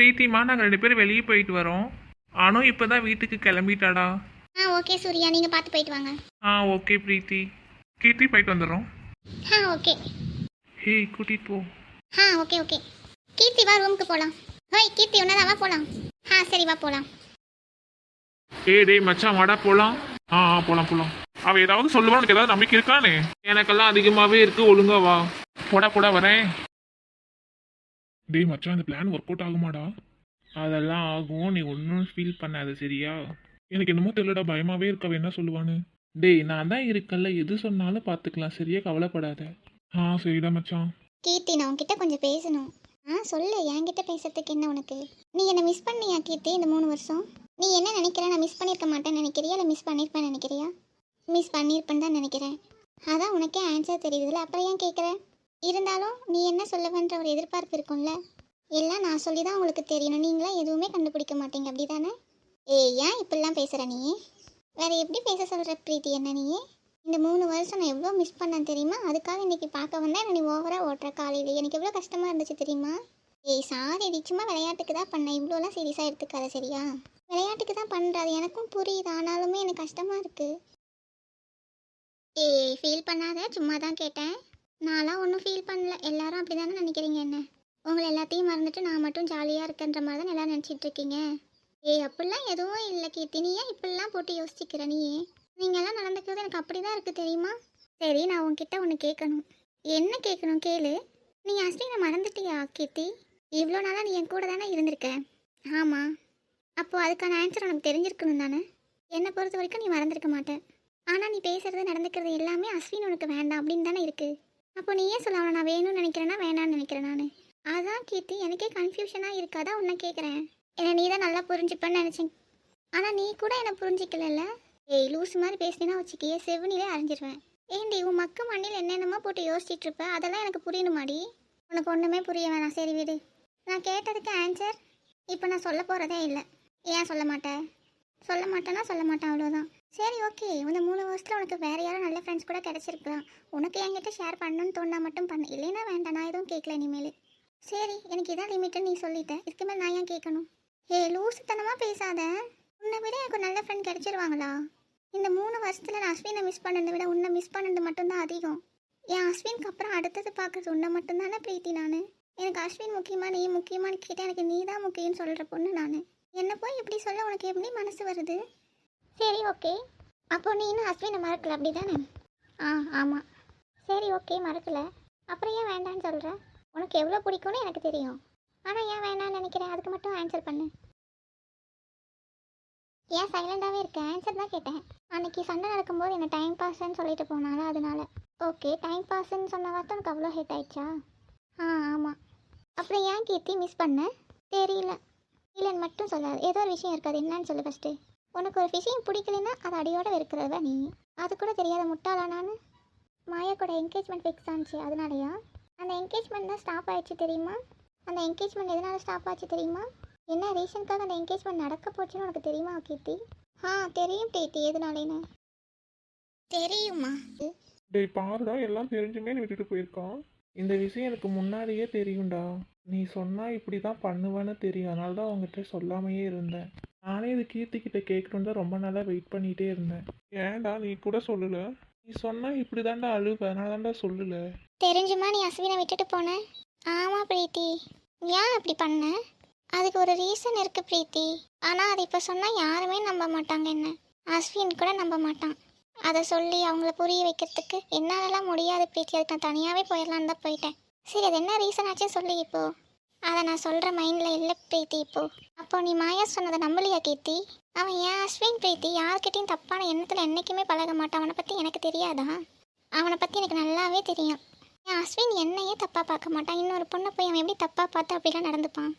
பிரீத்திமா நாங்கள் ரெண்டு பேரும் வெளியே போயிட்டு வரோம். அனு இப்போ தான் வீட்டுக்கு கிளம்பிட்டாடா. ஆ ஓகே சூர்யா நீங்கள் பார்த்து போயிட்டு வாங்க. ஆ ஓகே பிரீத்தி. கீர்த்தி போயிட்டு வந்துடுறோம். ஆ ஓகே. ஹே கூட்டிகிட்டு போ. ஆ ஓகே ஓகே. கீர்த்தி வா ரூமுக்கு போகலாம் ஹோய் கீர்த்தி ஒன்றா வா போகலாம் ஆ சரி வா போகலாம் ஏய் டேய் மச்சான் வாடா போலாம். ஆ ஆ போலாம் போலாம். அவ ஏதாவது சொல்லுவா உனக்கு ஏதாவது நம்பிக்கை இருக்கானே? எனக்கெல்லாம் அதிகமாவே இருக்கு ஒழுங்கா வா. போடா போடா வரேன். டேய் மச்சான் இந்த பிளான் ஒர்க் அவுட் ஆகுமாடா? அதெல்லாம் ஆகும். நீ ஒன்றும் ஃபீல் பண்ணாத சரியா? எனக்கு என்னமோ தெரியலடா பயமாவே இருக்கவ என்ன சொல்லுவான்னு. டேய் நான் தான் இருக்கல்ல எது சொன்னாலும் பார்த்துக்கலாம் சரியா? கவலைப்படாத. ஆ சரிடா மச்சான். கீர்த்தி நான் உன்கிட்ட கொஞ்சம் பேசணும். ஆ சொல்லு என்கிட்ட பேசுறதுக்கு என்ன உனக்கு? நீ என்னை மிஸ் பண்ணியா கீர்த்தி இந்த மூணு வருஷம்? நீ என்ன நினைக்கிற? நான் மிஸ் பண்ணியிருக்க மாட்டேன்னு நினைக்கிறியா? இல்லை மிஸ் பண்ணியிருப்பேன் நினைக்கிறியா? மிஸ் பண்ணியிருப்பேன்னு தான் நினைக்கிறேன். அதான் உனக்கே ஆன்சர் தெரியுதுல்ல அப்புறம் ஏன் கேட்குற? இருந்தாலும் நீ என்ன சொல்லுவேன்ற ஒரு எதிர்பார்ப்பு இருக்கும்ல? எல்லாம் நான் சொல்லி தான் உங்களுக்கு தெரியணும் நீங்களாம் எதுவுமே கண்டுபிடிக்க மாட்டீங்க. அப்படி தானே ஏய் ஏன் இப்படிலாம் பேசுகிற நீ? வேற எப்படி பேச சொல்கிற பிரீத்தி? என்ன நீ? இந்த மூணு வருஷம் நான் எவ்வளோ மிஸ் பண்ணேன் தெரியுமா? அதுக்காக இன்னைக்கு பார்க்க வந்தேன். என்ன நீ ஓவராக ஓட்டுற காலையில் எனக்கு எவ்வளோ கஷ்டமாக இருந்துச்சு தெரியுமா? ஏய் சாரி சும்மா விளையாட்டுக்கு தான் பண்ணேன். இவ்வளோலாம் சீரியஸாக எடுத்துக்காத சரியா? விளையாட்டுக்கு தான் பண்ணுறது எனக்கும் புரியுது. ஆனாலுமே எனக்கு கஷ்டமாக இருக்குது ஏய் ஃபீல் பண்ணாத. சும்மா தான் கேட்டேன். நான்லாம் ஒன்றும் ஃபீல் பண்ணல. எல்லாரும் அப்படி தானே நினைக்கிறீங்க என்ன? உங்களை எல்லாத்தையும் மறந்துட்டு நான் மட்டும் ஜாலியாக இருக்கன்ற மாதிரி தான் எல்லாம் நினச்சிட்டு இருக்கீங்க? ஏய் அப்படிலாம் எதுவும் இல்லை கீர்த்தி. நீ ஏன் இப்படிலாம் போட்டு யோசிச்சுக்கிற நீ? நீங்கள்லாம் நடந்துக்கிறது எனக்கு அப்படி தான் இருக்குது தெரியுமா? சரி நான் உங்ககிட்ட ஒன்று கேட்கணும். என்ன கேட்கணும் கேளு. நீ அஸ்வினை மறந்துட்டியா கீர்த்தி? இவ்வளோ நாளாக நீ என் கூட தானே இருந்திருக்க? ஆமாம் அப்போது அதுக்கான ஆன்சர் உனக்கு தெரிஞ்சிருக்கணும் தானே? என்னை பொறுத்த வரைக்கும் நீ மறந்துருக்க மாட்டேன் ஆனால் நீ பேசுகிறது நடந்துக்கிறது எல்லாமே அஸ்வின் உனக்கு வேண்டாம் அப்படின்னு தானே இருக்குது அப்போ நீ ஏன் சொல்ல நான் வேணும்னு நினைக்கிறேன்னா வேணாம்னு நினைக்கிறேன் நான். அதான் கீர்த்தி எனக்கே கன்ஃபியூஷனாக இருக்காதா உன்னை கேட்குறேன் என்னை நீ தான் நல்லா புரிஞ்சுப்பேன்னு நினச்சேன். ஆனால் நீ கூட என்னை புரிஞ்சிக்கலல்ல? ஏய் லூஸ் மாதிரி பேசினா வச்சுக்கியே செவனிலே அரைஞ்சிருவேன். ஏண்டி உன் மக்கு மண்ணில் என்னென்னமோ போட்டு யோசிச்சிட்டு இருப்ப? அதெல்லாம் எனக்கு புரியணுமாடி? உனக்கு ஒன்றுமே புரிய வேணாம். சரி விடு. நான் கேட்டதுக்கு ஆன்சர் இப்போ நான் சொல்ல போகிறதே இல்லை. ஏன் சொல்ல மாட்டேன் சொல்ல மாட்டேன்னா சொல்ல மாட்டேன் அவ்வளோதான் சரி ஓகே. இந்த மூணு வருஷத்தில் உனக்கு வேறு யாரும் நல்ல ஃப்ரெண்ட்ஸ் கூட கிடச்சிருக்கலாம் உனக்கு என்கிட்ட ஷேர் பண்ணணும்னு தோணா மட்டும் பண்ணு. இல்லைன்னா வேண்டாம் நான் எதுவும் கேட்கல இனிமேல். சரி எனக்கு இதான் லிமிட்டுன்னு நீ சொல்லிட்டேன் இதுக்கு மேலே நான் ஏன் கேட்கணும் ஏ லூசுத்தனமாக பேசாத. உன்னை விட எனக்கு ஒரு நல்ல ஃப்ரெண்ட் கிடச்சிருவாங்களா? இந்த மூணு வருஷத்தில் நான் அஸ்வினை மிஸ் பண்ணதை விட உன்னை மிஸ் பண்ணது மட்டும்தான் அதிகம். என் அஸ்வினுக்கு அப்புறம் அடுத்தது பார்க்குறது உன்னை மட்டும்தானே பிரீத்தி நான்? எனக்கு அஸ்வின் முக்கியமாக நீ முக்கியமானு கேட்டால் எனக்கு நீ தான் முக்கியம்னு சொல்கிற பொண்ணு நான். என்ன போய் இப்படி சொல்ல? உனக்கு எப்படி மனசு வருது? சரி ஓகே அப்போ நீ இன்னும் ஹஸ்பண்டை மறக்கல அப்படி தானே ஆ ஆமாம் சரி ஓகே மறக்கல. அப்புறம் ஏன் வேண்டான்னு சொல்கிற உனக்கு எவ்வளோ பிடிக்கும்னு எனக்கு தெரியும். ஆனால் ஏன் வேண்டாம்னு நினைக்கிறேன்? அதுக்கு மட்டும் ஆன்சர் பண்ணு. ஏன் சைலண்டாகவே இருக்க? ஆன்சர் தான் கேட்டேன். அன்னைக்கு சண்டை நடக்கும்போது என்ன டைம் பாஸ்ன்னு சொல்லிட்டு போனால அதனால. ஓகே டைம் பாஸ்ன்னு சொன்ன வார்த்தை உனக்கு அவ்வளோ ஹிட் ஆயிடுச்சா? ஆ ஆமாம் அப்புறம் ஏன் கீர்த்தி மிஸ் பண்ண? தெரியல. இல்லைன்னு மட்டும் சொல்லாது. ஏதோ ஒரு விஷயம் இருக்காது. என்னன்னு சொல்லு ஃபஸ்ட்டு உனக்கு ஒரு விஷயம் பிடிக்கலன்னா அது அடியோட வெறுக்கிறதா நீ. அது கூட தெரியாத முட்டாளா நான் மாயா கூட என்கேஜ்மெண்ட் ஃபிக்ஸ் ஆச்சு அதனாலயா? அந்த என்கேஜ்மெண்ட் தான் ஸ்டாப் ஆயிடுச்சு தெரியுமா? அந்த என்கேஜ்மெண்ட் எதனால ஸ்டாப் ஆச்சு தெரியுமா? என்ன ரீசனுக்காக அந்த என்கேஜ்மெண்ட் நடக்க போச்சுன்னு உனக்கு தெரியுமா கீர்த்தி? ஆ தெரியும் டீத்தி எதனாலேன்னு. தெரியுமா? டேய் பாருடா எல்லாம் தெரிஞ்சுமே விட்டுட்டு போயிருக்கான். இந்த விஷயம் எனக்கு முன்னாடியே தெரியும்டா. நீ சொன்னால் இப்படி தான் பண்ணுவேன்னு தெரியும். அதனால தான் உங்ககிட்ட சொல்லாமையே இருந்தேன். நானே இது கீர்த்திக்கிட்ட கேட்கணுன்னு தான் ரொம்ப நாளாக வெயிட் பண்ணிகிட்டே இருந்தேன். ஏன்டா நீ கூட சொல்லல? நீ சொன்னால் இப்படி தான்டா அழுவ. அதனால தான்டா சொல்லல. தெரிஞ்சுமா நீ அஸ்வினை விட்டுட்டு போன? ஆமாம் பிரீத்தி. ஏன் அப்படி பண்ண? அதுக்கு ஒரு ரீசன் இருக்கு பிரீத்தி. ஆனால் அது இப்போ சொன்னால் யாருமே நம்ப மாட்டாங்க என்ன? அஸ்வின் கூட நம்ப மாட்டான். அதை சொல்லி அவங்கள புரிய வைக்கிறதுக்கு என்னாலலாம் முடியாது பிரீத்தி. அதுக்கு நான் தனியாகவே போயிடலான்னு தான் போயிட்டேன். சரி அது என்ன ரீசன் ஆச்சும் சொல்லு இப்போ. அதை நான் சொல்கிற மைண்டில் இல்லை பிரீத்தி இப்போ. அப்போ நீ மாயா சொன்னதை நம்பலையா கீர்த்தி? அவன் ஏன் அஸ்வின் பிரீத்தி? யார்கிட்டையும் தப்பான எண்ணத்தில் என்றைக்குமே பழக மாட்டான். அவனை பற்றி எனக்கு தெரியாதா? அவனை பற்றி எனக்கு நல்லாவே தெரியும். என் அஸ்வின் என்னையே தப்பாக பார்க்க மாட்டான். இன்னொரு பொண்ணை போய் அவன் எப்படி தப்பாக பார்த்து அப்படிலாம் நடந்துப்பான்?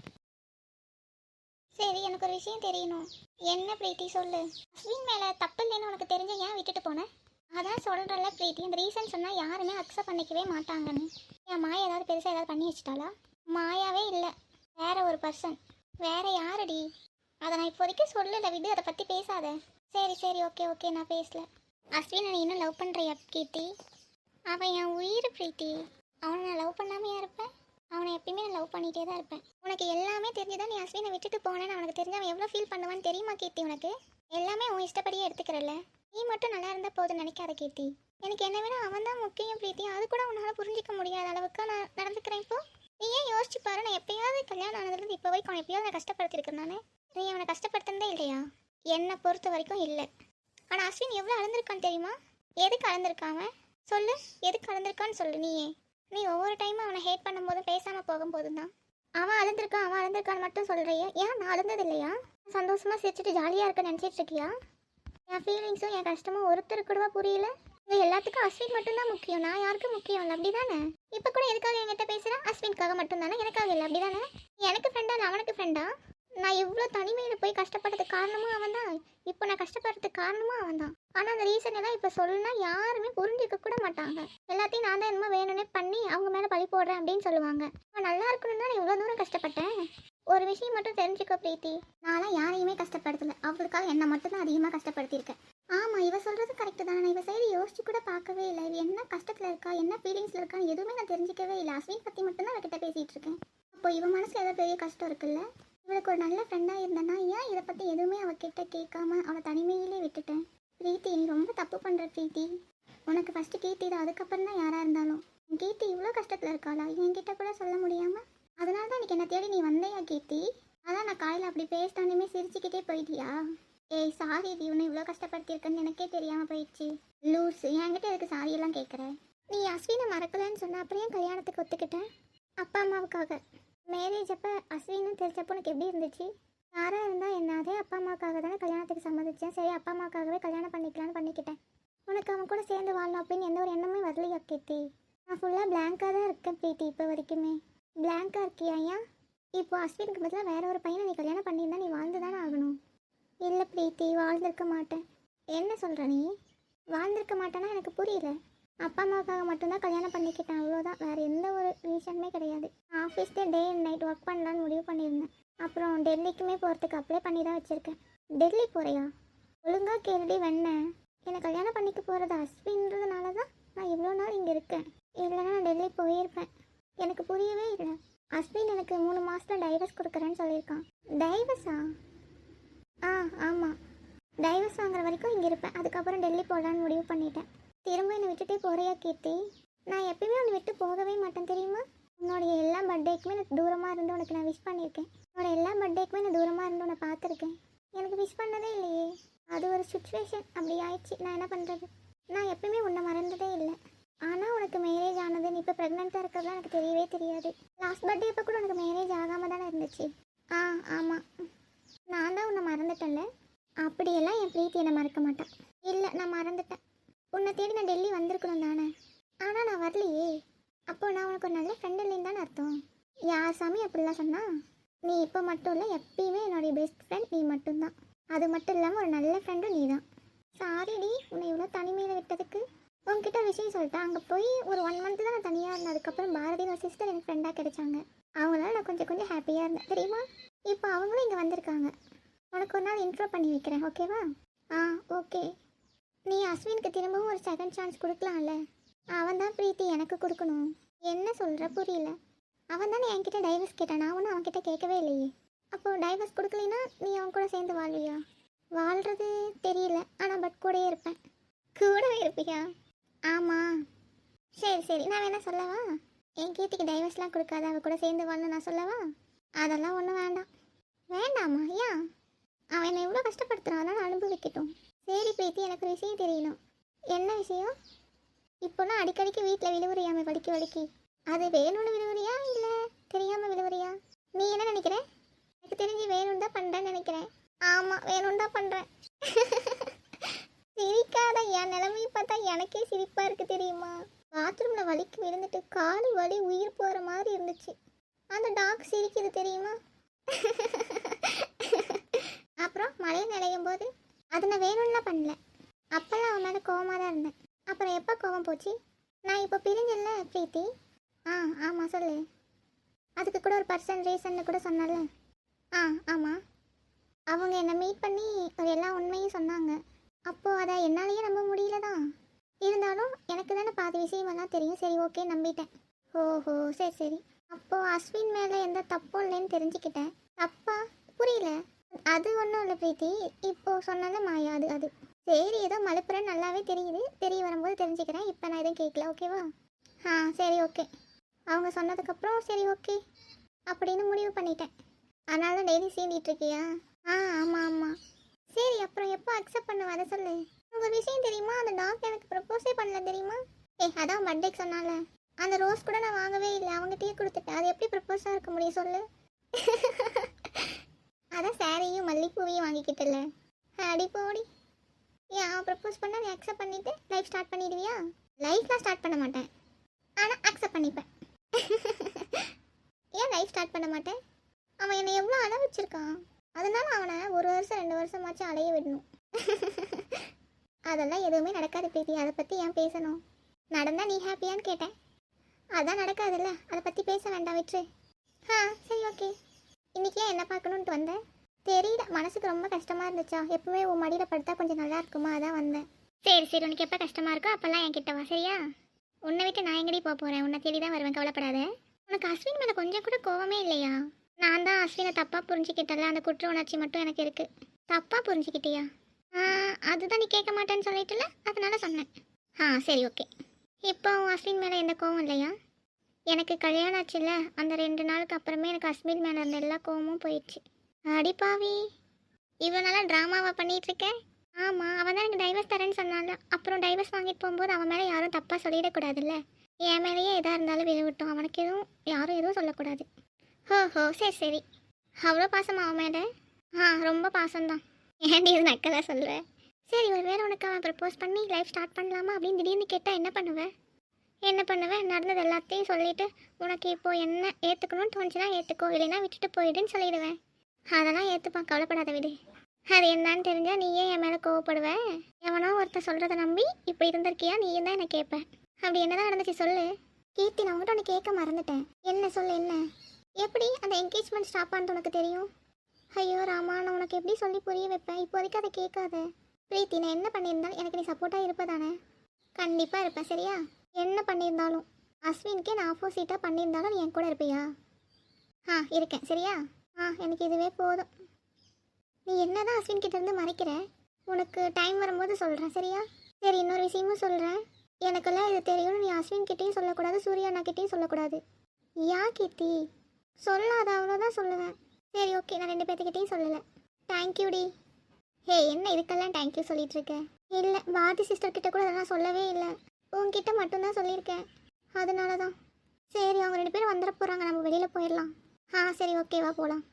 சரி எனக்கு ஒரு விஷயம் தெரியணும். என்ன பிரீத்தி? சொல்லு. அஸ்வின் மேலே தப்பு இல்லைன்னு உனக்கு தெரிஞ்ச ஏன் விட்டுட்டு போனேன் அதான் சொல்கிறல்ல பிரீத்தி. அந்த ரீசன் சொன்னால் யாருமே அக்செப்ட் பண்ணிக்கவே மாட்டாங்கன்னு. என் மாயா ஏதாவது பெருசாக ஏதாவது பண்ணி வச்சிட்டாளா? மாயாவே இல்லை. வேற ஒரு பர்சன் வேற யாரடி? அதை நான் இப்போதைக்கு சொல்லலை விடு அதை பற்றி பேசாத. சரி சரி ஓகே ஓகே நான் பேசல. அஸ்வினை நீ இன்னும் லவ் பண்ணுறியா கீர்த்தி? அவன் என் உயிர் பிரீத்தி. அவனை நான் லவ் பண்ணாமையா இருப்பேன்? அவனை எப்பயுமே நான் லவ் பண்ணிகிட்டே தான் இருப்பேன். உனக்கு எல்லாமே தெரிஞ்சுதான் நீ அஸ்வினை விட்டுட்டு போனேன்னு அவனுக்கு தெரிஞ்சு அவன் எவ்வளோ ஃபீல் பண்ணுவான்னு தெரியுமா கீர்த்தி உனக்கு? எல்லாமே உன் இஷ்டப்படியே எடுத்துக்கிறல்ல. நீ மட்டும் நல்லா இருந்தால் போதும் நினைக்காத கீர்த்தி. எனக்கு என்ன வேணா அவன் தான் முக்கியம் பிரீத்தி. அது கூட உன்னால் புரிஞ்சிக்க முடியாத அளவுக்கு நான் நடந்துக்கிறேன் இப்போ. நீ ஏன் யோசிச்சு பாரு நான் எப்பயாவது கல்யாணம் ஆனதுலேருந்து இப்போ வரைக்கும் அவனை எப்பயாவது நான் கஷ்டப்படுத்திருக்கேன் நான். நீ அவனை கஷ்டப்படுத்தினதே இல்லையா? என்னை பொறுத்த வரைக்கும் இல்லை. ஆனால் அஸ்வின் எவ்வளோ அளந்திருக்கான்னு தெரியுமா? எதுக்கு அளந்திருக்காம சொல்லு எதுக்கு அளந்திருக்கான்னு சொல்லு நீயே. நீ ஒவ்வொரு டைமும் அவனை ஹேட் பண்ணும்போதும் பேசாமல் போகும்போதும் தான் அவன் அளந்திருக்கான் அவன் அளந்திருக்கான்னு மட்டும் சொல்கிறிய ஏன் நான் அளந்தது இல்லையா சந்தோஷமாக சிரிச்சிட்டு ஜாலியாக இருக்க நினச்சிட்டு இருக்கியா என் ஃபீலிங்ஸும் என் கஷ்டமும் ஒருத்தர் கூடவா புரியல? இது எல்லாத்துக்கும் அஸ்வின் மட்டும்தான் முக்கியம். நான் யாருக்கும் முக்கியம் இல்லை. அப்படிதானே? இப்போ கூட எதுக்காக என்கிட்ட பேசுகிறேன் அஸ்வின்காக மட்டும்தானே? எனக்காக இல்லை. அப்படிதானே? எனக்கு ஃப்ரெண்டா இல்லை அவனுக்கு ஃப்ரெண்டா நான் இவ்வளோ தனிமையில் போய் கஷ்டப்பட்டதுக்கு காரணமும் அவன் தான் இப்போ நான் கஷ்டப்படுறதுக்கு காரணமும் அவன் தான் ஆனால் அந்த ரீசன் எல்லாம் இப்போ சொல்லுனா யாருமே புரிஞ்சிக்க கூட மாட்டாங்க. எல்லாத்தையும் நான் தான் என்னமோ வேணும்னே பண்ணி அவங்க மேலே பழி போடுறேன் அப்படின்னு சொல்லுவாங்க. அவன் நல்லா இருக்கணும்னு தான் இவ்வளோ தூரம் கஷ்டப்பட்டேன். ஒரு விஷயம் மட்டும் தெரிஞ்சுக்கோ பிரீத்தி. நான்லாம் யாரையுமே கஷ்டப்படுத்தல. அவளுக்காக என்னை மட்டும் தான் அதிகமாக கஷ்டப்படுத்தியிருக்கேன். ஆமாம் இவ சொல்கிறது கரெக்டு தான். நான் இவ சைடு யோசிச்சு கூட பார்க்கவே இல்லை. இவ என்ன கஷ்டத்தில் இருக்கா? என்ன ஃபீலிங்ஸில் இருக்கான்னு எதுவுமே நான் தெரிஞ்சிக்கவே இல்லை. அஸ்வின் பற்றி மட்டும் தான் அவகிட்ட பேசிகிட்டு இருக்கேன். அப்போ இவன் மனசில் ஏதோ பெரிய கஷ்டம் இருக்குல்ல? இவளுக்கு ஒரு நல்ல ஃப்ரெண்டாக இருந்தேன்னா ஏன் இதை பற்றி எதுவுமே அவகிட்ட கேட்காம அவளை தனிமையிலே விட்டுட்டேன்? பிரீத்தி நீ ரொம்ப தப்பு பண்ணுற பிரீத்தி. உனக்கு ஃபஸ்ட்டு கீர்த்தி தான் அதுக்கப்புறம் தான் யாராக இருந்தாலும். கீர்த்தி இவ்வளோ கஷ்டத்தில் இருக்காளா? என்கிட்ட கூட சொல்ல முடியாமல் அதனால தான் இன்றைக்கி என்ன தேடி நீ வந்தையா கீர்த்தி? அதான் நான் காலையில் அப்படி பேசிட்டானுமே சிரிச்சுக்கிட்டே போயிட்டியா? ஏய் சாரி டி உன்னை இவ்வளோ கஷ்டப்படுத்தியிருக்கேன்னு எனக்கே தெரியாமல் போயிடுச்சு. லூஸ் என்கிட்ட எதுக்கு சாரியெல்லாம் கேட்குற நீ அஸ்வினை மறக்கலன்னு சொன்ன அப்புறம் ஏன் கல்யாணத்துக்கு ஒத்துக்கிட்டேன் அப்பா அம்மாவுக்காக. மேரேஜ் அப்போ அஸ்வின்னு தெரிஞ்சப்போ உனக்கு எப்படி இருந்துச்சு? யாராக இருந்தால் என்ன? அதே அப்பா அம்மாவுக்காக தானே கல்யாணத்துக்கு சம்மதிச்சேன். சரி அப்பா அம்மாவுக்காகவே கல்யாணம் பண்ணிக்கலாம்னு பண்ணிக்கிட்டேன். உனக்கு அவன் கூட சேர்ந்து வாழணும் அப்படின்னு எந்த ஒரு எண்ணமே வரலையா கீர்த்தி? நான் ஃபுல்லாக பிளாங்காக தான் இருக்கேன் பிரீத்தி இப்போ வரைக்குமே. பிளாங்காக இருக்கியா ஏன் இப்போ அஸ்வினுக்கு பதிலாக வேற ஒரு பையனை நீ கல்யாணம் பண்ணியிருந்தா நீ வாழ்ந்து தானே ஆகணும். இல்லை பிரீத்தி வாழ்ந்திருக்க மாட்டேன். என்ன சொல்கிற நீ? வாழ்ந்திருக்க மாட்டேன்னா எனக்கு புரியல. அப்பா அம்மாவுக்காக மட்டும்தான் கல்யாணம் பண்ணிக்கிட்டேன் அவ்வளோதான் வேறு எந்த ஒரு ரீசனுமே கிடையாது. ஆஃபீஸ்லேயே டே அண்ட் நைட் ஒர்க் பண்ணலான்னு முடிவு பண்ணியிருந்தேன். அப்புறம் டெல்லிக்குமே போகிறதுக்கு அப்ளை பண்ணி தான் வச்சுருக்கேன். டெல்லி போகிறியா ஒழுங்காக கேள்வி வெண்ண. என்னை கல்யாணம் பண்ணிக்க போகிறது அஸ்வின்றதுனால தான் நான் இவ்வளோ நாள் இங்கே இருக்கேன். இல்லைன்னா நான் டெல்லி போயிருப்பேன். எனக்கு புரியவே இல்லை. அஸ்வின் எனக்கு மூணு மாதத்தில் டைவர்ஸ் கொடுக்குறேன்னு சொல்லியிருக்கான். டைவர்ஸா ஆ? ஆமாம் டைவர்ஸ் வாங்குற வரைக்கும் இங்கே இருப்பேன். அதுக்கப்புறம் டெல்லி போகலான்னு முடிவு பண்ணிட்டேன். திரும்ப என்னை விட்டுட்டே போறியா கீர்த்தி? நான் எப்பயுமே உன்னை விட்டு போகவே மாட்டேன் தெரியுமா? உன்னோடைய எல்லா பர்த்டேக்குமே நான் தூரமாக இருந்து உனக்கு நான் விஷ் பண்ணியிருக்கேன். உன்னோட எல்லா பர்த்டேக்குமே நான் தூரமாக இருந்து உன்னை பார்த்துருக்கேன். எனக்கு விஷ் பண்ணதே இல்லையே. அது ஒரு சுச்சுவேஷன் அப்படி ஆயிடுச்சு. நான் என்ன பண்ணுறது நான் எப்பயுமே உன்னை மறந்ததே இல்லை. ஆனால் உனக்கு மேரேஜ் ஆனது நீ இப்போ ப்ரெக்னெண்ட்டாக இருக்கிறதுலாம் எனக்கு தெரியவே தெரியாது. லாஸ்ட் பர்த்டே அப்போ கூட உனக்கு மேரேஜ் ஆகாமல் தானே இருந்துச்சு. ஆ ஆமாம் நான் தான் உன்னை மறந்துட்டேன்ல. அப்படியெல்லாம் என் பிரீத்தி என்னை மறக்க மாட்டான். இல்லை நான் மறந்துட்டேன். உன்னை தேடி நான் டெல்லி வந்திருக்கணும் தானே? ஆனால் நான் வரலையே. அப்போ நான் உனக்கு ஒரு நல்ல ஃப்ரெண்ட் இல்லைன்னு தானே அர்த்தம்? யார் சாமி அப்படிலாம் சொன்னா? நீ இப்போ மட்டும் இல்லை எப்பயுமே என்னுடைய பெஸ்ட் ஃப்ரெண்ட் நீ மட்டும்தான். அது மட்டும் இல்லாமல் ஒரு நல்ல ஃப்ரெண்டும் நீ தான் சாரிடி உன்னை இவ்வளோ தனிமையில் விட்டதுக்கு. உங்ககிட்ட விஷயம் சொல்லிட்டேன். அங்கே போய் ஒரு ஒன் மந்த் தான் நான் தனியாக இருந்தேன் அதுக்கப்புறம் பாரதியோட சிஸ்டர் எனக்கு ஃப்ரெண்டாக கிடைச்சாங்க. அவங்களால நான் கொஞ்சம் கொஞ்சம் ஹாப்பியாக இருந்தேன். தெரியுமா? இப்போ அவங்களும் இங்கே வந்திருக்காங்க. உனக்கு ஒரு நாள் இன்ட்ரோ பண்ணி வைக்கிறேன் ஓகேவா ஆ ஓகே நீ அஸ்வினுக்கு திரும்பவும் ஒரு செகண்ட் சான்ஸ் கொடுக்கலாம்ல? அவன் தான் பிரீத்தி எனக்கு கொடுக்கணும். என்ன சொல்கிற புரியல. அவன் தானே என்கிட்ட டைவர்ஸ் கேட்டான். நான் ஒன்றும் அவன்கிட்ட கேட்கவே இல்லையே. அப்போ டைவர்ஸ் கொடுக்கலைன்னா நீ அவன் கூட சேர்ந்து வாழ்வியா? வாழ்கிறது தெரியல. ஆனால் பட் கூடயே இருப்பேன். கூடவே இருப்பியா? ஆமாம் சரி சரி. நான் வேணா சொல்லவா? என் கீர்த்திக்கு டைவர்ஸ்லாம் கொடுக்காத. அவள் கூட சேர்ந்து வாழணும் நான் சொல்லவா? அதெல்லாம் ஒன்றும் வேண்டாம். வேண்டாமா? ஏன்? அவன் என்னை எவ்வளோ கஷ்டப்படுத்துகிறான் அதனால் அனுபவிக்கட்டும். சரி பிரீத்தி எனக்கு ஒரு விஷயம் தெரியணும். என்ன விஷயம்? இப்போலாம் அடிக்கடிக்கு வீட்டில் விழுவுறியாமே வடிக்க வடிக்கி அது வேணும்னு விழுவுறியா இல்லை தெரியாமல் விழுவுறியா? நீ என்ன நினைக்கிற? எனக்கு தெரிஞ்சு வேணும் தான் பண்ணுறேன்னு நினைக்கிறேன். ஆமாம் வேணும் தான் பண்ணுறேன் சிரிக்காத என் நிலைமையை பார்த்தா எனக்கே சிரிப்பாக இருக்குது தெரியுமா? பாத்ரூமில் வலிக்கு விழுந்துட்டு காலு வலி உயிர் போகிற மாதிரி இருந்துச்சு. அந்த டாக் சிரிக்குது தெரியுமா? அப்புறம் மழை நிலையும் போது அது நான் வேணும்லாம் பண்ணல. அப்போல்லாம் அவன் மேலே கோவமாக தான் இருந்தேன். அப்புறம் எப்போ கோவம் போச்சு? நான் இப்போ பிரிஞ்சல பிரீத்தி. ஆ ஆமாம் சொல்லு. அதுக்கு கூட ஒரு பர்சன் ரீசன்னு கூட சொன்னல. ஆ ஆமாம் அவங்க என்னை மீட் பண்ணி ஒரு எல்லா உண்மையும் சொன்னாங்க. அப்போது அதை என்னாலேயே நம்ப முடியல தான். இருந்தாலும் எனக்கு தானே பாதி விஷயமெல்லாம் தெரியும். சரி ஓகே நம்பிட்டேன். ஓஹோ சரி சரி. அப்போது அஸ்வின் மேலே எந்த தப்பும் இல்லைன்னு தெரிஞ்சுக்கிட்டேன். தப்பா? புரியல. அது ஒன்றும் இல்லை பிரீத்தி. இப்போ சொன்னால மாயா அது அது. சரி ஏதோ மலுப்புறேன் நல்லாவே தெரியுது. தெரிய வரும்போது தெரிஞ்சுக்கிறேன். இப்போ நான் எதுவும் கேட்கல ஓகேவா ஆ சரி ஓகே அவங்க சொன்னதுக்கப்புறம் சரி ஓகே அப்படின்னு முடிவு பண்ணிட்டேன். அதனால தான் டெய்லி சீண்டிகிட்டு இருக்கியா? ஆ ஆமாம் ஆமாம் சரி அப்புறம் எப்போ அக்செப்ட் பண்ண வர சொல்லு. உங்கள் விஷயம் தெரியுமா? அந்த டாக்டர் எனக்கு ப்ரப்போஸே பண்ணல தெரியுமா? ஏ அதான் பர்த்டேக்கு சொன்னால அந்த ரோஸ் கூட நான் வாங்கவே இல்லை. அவங்ககிட்டயே கொடுத்துட்டேன். அது எப்படி ப்ரப்போஸாக இருக்க முடியும்? சொல்லு. அதான் சாரியும் மல்லிகைப்பூவையும் வாங்கிக்கிட்டல அடி போடி. ஏன் அவன் ப்ரப்போஸ் பண்ணால் நீ அக்செப்ட் பண்ணிவிட்டு லைஃப் ஸ்டார்ட் பண்ணிடுவியா? லைஃப்லாம் ஸ்டார்ட் பண்ண மாட்டேன். ஆனால் அக்செப்ட் பண்ணிப்பேன். ஏன் லைஃப் ஸ்டார்ட் பண்ண மாட்டேன்? அவன் என்னை எவ்வளோ அழ வச்சிருக்கான். அதனால அவனை ஒரு வருஷம் ரெண்டு வருஷமாச்சும் அலைய விடணும். அதெல்லாம் எதுவுமே நடக்காது பிரீத்தி. அதை பற்றி ஏன் பேசணும்? நடந்தால் நீ ஹாப்பியான்னு கேட்டேன். அதான் நடக்காதுல்ல. அதை பற்றி பேச வேண்டாம் விட்டுரு. ஆ சரி ஓகே இன்னைக்கு என்ன பார்க்கணுன்ட்டு வந்தேன் தெரியல. மனசுக்கு ரொம்ப கஷ்டமாக இருந்துச்சா? எப்பவுமே உன் மடியில் படுத்தா கொஞ்சம் நல்லா இருக்குமா? அதான் வந்தேன். சரி சரி. உனக்கு எப்போ கஷ்டமாக இருக்கோ அப்போல்லாம் என் கிட்ட வா சரியா? உன்னை விட்டு நான் எங்கடி போக போகிறேன் உன்னை தேடி தான் வருவேன். கவலைப்படாத. உனக்கு அஸ்வின் மேலே கொஞ்சம் கூட கோவமே இல்லையா? நான் தான் அஸ்வினை தப்பாக புரிஞ்சுக்கிட்டல அந்த குற்ற உணர்ச்சி மட்டும் எனக்கு இருக்குது தப்பாக புரிஞ்சுக்கிட்டியா? அதுதான் நீ கேட்க மாட்டேன்னு சொல்லிட்டுல அதனால சொன்னேன். ஆ சரி ஓகே. இப்போ உன் அஸ்வின் மேலே எந்த கோவம் இல்லையா? எனக்கு கல்யாணம் ஆச்சுல்ல? அந்த ரெண்டு நாளுக்கு அப்புறமே எனக்கு அஸ்மின் மேலே இருந்த எல்லா கோவமும் போயிடுச்சு. அடி பாவி. இவ்வளோ நாளாக ட்ராமாவை பண்ணிகிட்ருக்கேன் ஆமாம் அவன் தான் எனக்கு டைவர்ஸ் தரேன்னு சொன்னால அப்புறம் டைவர்ஸ் வாங்கிட்டு போகும்போது அவன் மேலே யாரும் தப்பாக சொல்லிடக்கூடாதுல்ல? என் மேலேயே எதாக இருந்தாலும் விழுவிட்டோம் அவனுக்கு எதுவும் யாரும் எதுவும் சொல்லக்கூடாது. ஹோ ஹோ சரி சரி. அவ்வளோ பாசம் அவன் மேலே? ஆ ரொம்ப பாசம்தான். ஏன்டி இது நக்கலாக சொல்லுவேன் சரி ஒரு வேலை உனக்கு அவன் ப்ரப்போஸ் பண்ணி லைஃப் ஸ்டார்ட் பண்ணலாமா அப்படின்னு திடீர்னு கேட்டால் என்ன பண்ணுவேன் என்ன பண்ணுவேன் நடந்தது எல்லாத்தையும் சொல்லிட்டு உனக்கு இப்போ என்ன ஏற்றுக்கணும்னு தோணுச்சுன்னா ஏற்றுக்கோ இல்லைன்னா விட்டுட்டு போயிடுன்னு சொல்லிடுவேன் அதெல்லாம் ஏற்றுப்பான் கவலைப்படாத விடு. அது என்னன்னு தெரிஞ்சால் நீயே என் மேலே கோவப்படுவ. எவனோ ஒருத்தன் சொல்கிறத நம்பி இப்போ இருந்திருக்கியா? நீ தான் என்னை கேட்பேன் அப்படி என்னதான் நடந்துச்சு சொல்லு. கீர்த்தி நான் உங்கள்கிட்ட ஒன்று கேட்க மறந்துட்டேன். என்ன சொல்லு என்ன? எப்படி அந்த என்கேஜ்மெண்ட் ஸ்டாப் ஆனது உனக்கு தெரியும்? ஐயோ ராமா நான் உனக்கு எப்படி சொல்லி புரிய வைப்பேன்? இப்போதைக்கு அதை கேட்காத. பிரீத்தி நான் என்ன பண்ணியிருந்தாலும் எனக்கு நீ சப்போர்ட்டாக இருப்பதானே? கண்டிப்பாக இருப்பேன் சரியா? என்ன பண்ணியிருந்தாலும்? அஸ்வின்கே நான் ஆப்போசிட்டாக பண்ணியிருந்தாலும் என் கூட இருப்பியா? ஆ இருக்கேன். சரியா? ஆ எனக்கு இதுவே போதும். நீ என்னதான் அஸ்வின் கிட்டேருந்து மறைக்கிற? உனக்கு டைம் வரும்போது சொல்கிறேன் சரியா? சரி இன்னொரு விஷயமும் சொல்கிறேன் எனக்கெல்லாம் இது தெரியும்னு நீ அஸ்வின் கிட்டேயும் சொல்லக்கூடாது சூரிய அண்ணா கிட்டேயும் சொல்லக்கூடாது. யா கீர்த்தி? சொல்லாத அவ்வளோதான் சொல்லுவேன். சரி ஓகே. நான் ரெண்டு பேர்த்துக்கிட்டையும் சொல்லலை. தேங்க்யூடி ஹே என்ன இதுக்கெல்லாம் தேங்க்யூ சொல்லிட்டு இருக்கேன் இல்லை பாரதி சிஸ்டர் கிட்ட கூட அதெல்லாம் சொல்லவே இல்லை. உங்ககிட்ட மட்டும்தான் சொல்லியிருக்கேன். அதனால தான் சரி அவங்க ரெண்டு பேரும் வந்துட போகிறாங்க நம்ம வெளியில் போயிடலாம். ஆ சரி ஓகேவா போகலாம்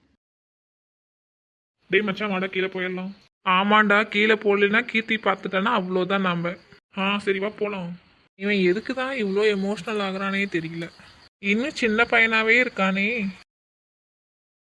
டேய் மச்சான் வாடா கீழே போயிடலாம். ஆமாண்டா கீழே போடலன்னா கீர்த்தி பார்த்துட்டானா? அவ்வளோதான் நம்ம ஆ சரிவா போகலாம் இவன் எதுக்கு தான் இவ்வளோ எமோஷ்னல் ஆகுறானே தெரியல. இன்னும் சின்ன பையனாகவே இருக்கானே.